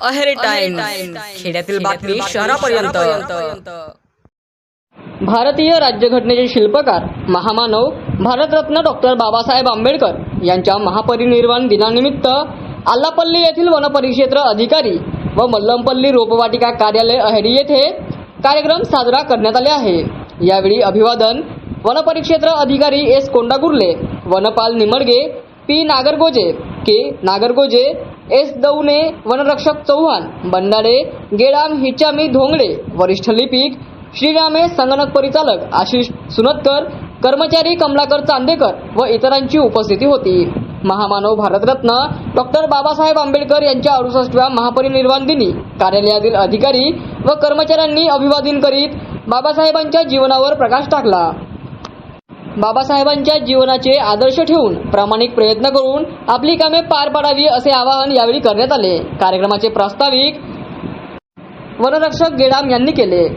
Aheri time खेड्यातील बातमी शहरापर्यंत. भारतीय राज्यघटनेचे शिल्पकार महामानव भारतरत्न डॉक्टर बाबासाहेब आंबेडकर यांच्या महापरिनिर्वाण दिनानिमित्त आल्लापल्ली येथील वनपरिक्षेत्र अधिकारी व मल्लमपल्ली रोपवाटिका कार्यालय अहेरी येथे कार्यक्रम साजरा करण्यात आले आहे. यावेळी अभिवादन वनपरिक्षेत्र अधिकारी एस कोंडागुर्ले वनपाल Nimdage P Nagargoje K Nagargoje S Daune वनरक्षक चव्हाण बंडाडे गेडाम हिचामी धोंगडे वरिष्ठ लिपिक श्रीरामे संगणक परिचालक आशिष सुनतकर कर्मचारी कमलाकर चांदेकर व इतरांची उपस्थिती होती. महामानव भारतरत्न डॉक्टर बाबासाहेब आंबेडकर यांच्या अडुसष्टव्या महापरिनिर्वाण दिनी कार्यालयातील अधिकारी व कर्मचाऱ्यांनी अभिवादन करीत बाबासाहेबांच्या जीवनावर प्रकाश टाकला. बाबासाहेबांच्या जीवनाचे आदर्श ठेवून प्रामाणिक प्रयत्न करून आपली कामे पार पाडावी असे आवाहन यावेळी करण्यात आले. कार्यक्रमाचे प्रास्ताविक वनरक्षक गेडाम यांनी केले.